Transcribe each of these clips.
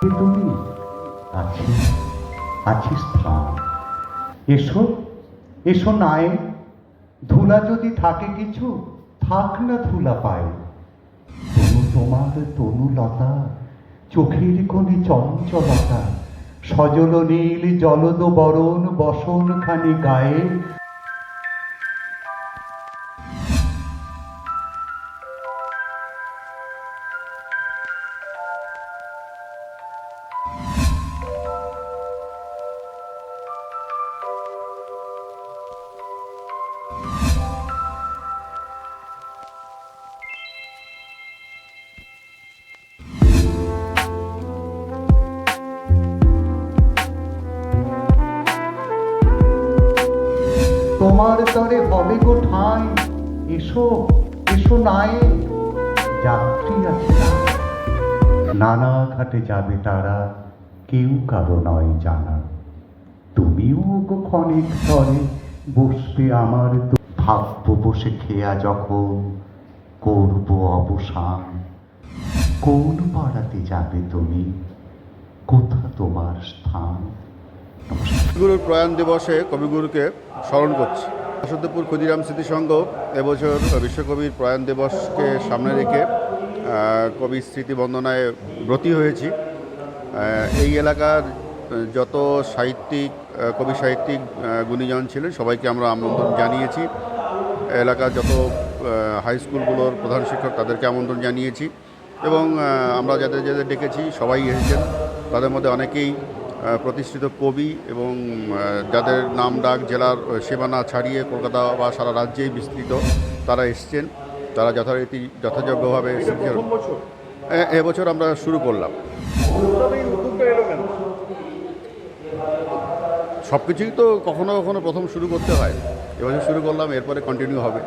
তুমি আছি। আছি স্থান। এসো এসো নাই ধুলা যদি থাকে কিছু, থাক না ধুলা পায়। তনু তোমার তনুলতা, চোখের কোণে চঞ্চলতা। সজল নীল জলদ বরণ বসন খানি গায়ে। তোমার তরে হবে গো ঠাঁই এসো এসো নাই যাত্রী আছে নানা ঘাটে যাবে তারা, কেউ কারও নয় জানা। তুমিও গো ক্ষণিক তরে বসবে আমার ভাবব বসে খেয়া যখন করব অবসান। কোন পাড়াতে যাবে তুমি? কোথা তোমার স্থান? কবিগুরুর প্রয়াণ দিবসে কবিগুরুকে স্মরণ করছি। বাসুদেবপুর ক্ষুদিরাম স্মৃতিসংঘ এবছর বিশ্বকবির প্রয়াণ দিবসকে সামনে রেখে কবির স্মৃতি বন্দনায় ব্রতী হয়েছি। এই এলাকার যত সাহিত্যিক কবি সাহিত্যিক গুণীজন ছিলেন, সবাইকে আমরা আমন্ত্রণ জানিয়েছি। এলাকার যত হাই স্কুলগুলোর প্রধান শিক্ষক, তাদেরকে আমন্ত্রণ জানিয়েছি। এবং আমরা যাদের যাদের ডেকেছি, সবাই এসেছেন। তাদের মধ্যে অনেকেই প্রতিষ্ঠিত কবি এবং যাদের নাম ডাক জেলার সীমানা ছাড়িয়ে কলকাতা বা সারা রাজ্যেই বিস্তৃত তারা এসছেন। তারা যথারীতি যথাযোগ্যভাবে এবছর আমরা শুরু করলাম। সব কিছুই তো কখনো কখনো প্রথম শুরু করতে হয়। এবছর শুরু করলাম এরপরে কন্টিনিউ হবে।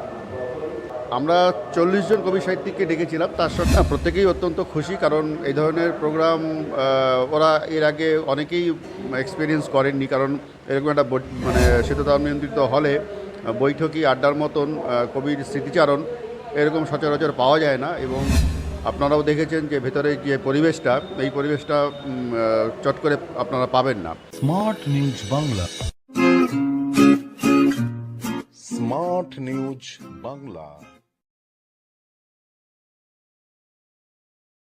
আমরা চল্লিশ জন কবি সাহিত্যিককে ডেকেছিলাম তার সঙ্গে প্রত্যেকেই অত্যন্ত খুশি কারণ এই ধরনের প্রোগ্রাম ওরা এর আগে অনেকেই এক্সপিরিয়েন্স করেননি কারণ এরকম একটা মানে শীততাপ নিয়ন্ত্রিত হলে বৈঠকি আড্ডার মতন কবির স্মৃতিচারণ এরকম সচরাচর পাওয়া যায় না এবং আপনারাও দেখেছেন যে ভেতরে যে পরিবেশটা এই পরিবেশটা চট করে আপনারা পাবেন না। Smart news Bangla. Smart news Bangla.